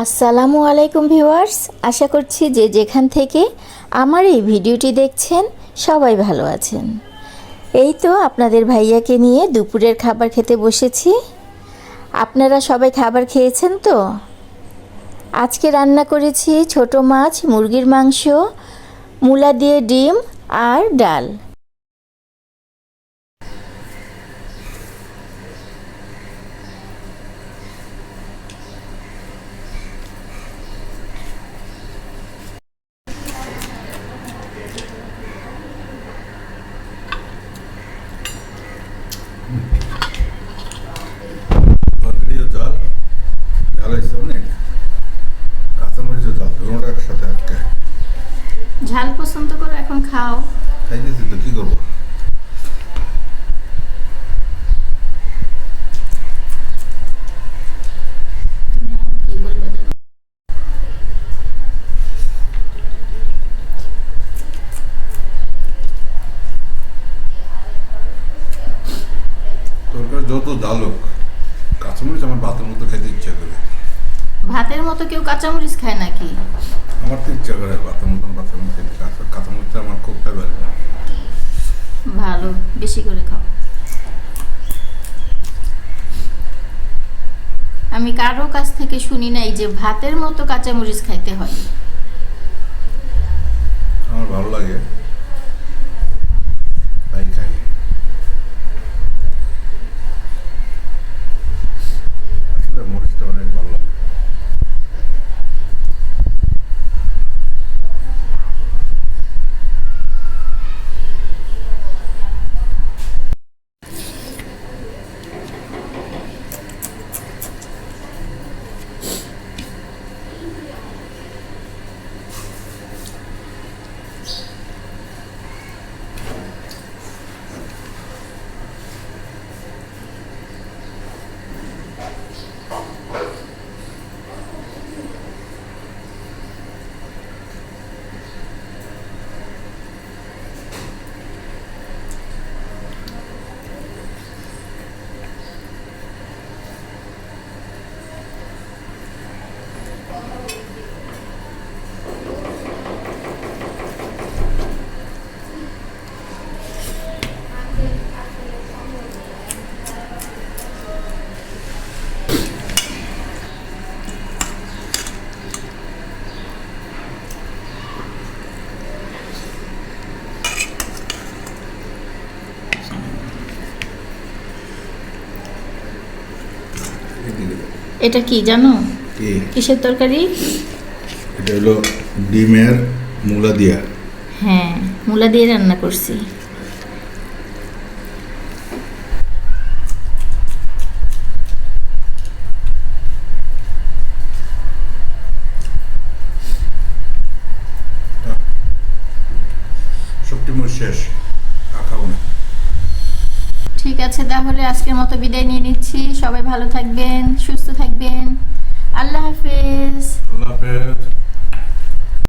আসসালামু আলাইকুম ভিউয়ার্স, আশা করছি যে যেখান থেকে আমার এই ভিডিওটি দেখছেন সবাই ভালো আছেন। এই তো আপনাদের ভাইয়াকে নিয়ে দুপুরের খাবার খেতে বসেছি। আপনারা সবাই খাবার খেয়েছেন তো? আজকে রান্না করেছি ছোট মাছ, মুরগির মাংস, মূলা দিয়ে ডিম আর ডাল। জল ঝাল হয়েছে অনেক কাঁচামরিচও জল দুটোটা একসাথে ঝাল পছন্দ করো, এখন খাও। খাইতেছি তো, কি করব? যত জাল হোক কাঁচামরিচ আমার ভাতের মতো খাইতে ইচ্ছা করে। ভাতের মতো কেউ কাঁচামরিচ খায় নাকি? আমার তো ইচ্ছা করে ভাতের মতন কাঁচামরিচ খেতে কাঁচা কাঁচামরিচটা আমার খুব ফেভারিট ভালো বেশি করে খাও। আমি কারও কাছ থেকে শুনি নাই যে ভাতের মতো কাঁচামরিচ খাইতে হয়। এটা কি জানো? কিসের তরকারি? এটা হলো ডিমের মূলা দিয়া হ্যাঁ মূলা দিয়ে রান্না করছি। শেষ। ঠিক আছে, তাহলে আজকের মতো বিদায় নিয়ে নিচ্ছি। সবাই ভালো থাকবেন, সুস্থ থাকবেন। আল্লাহ হাফেজ। আল্লাহ হাফেজ।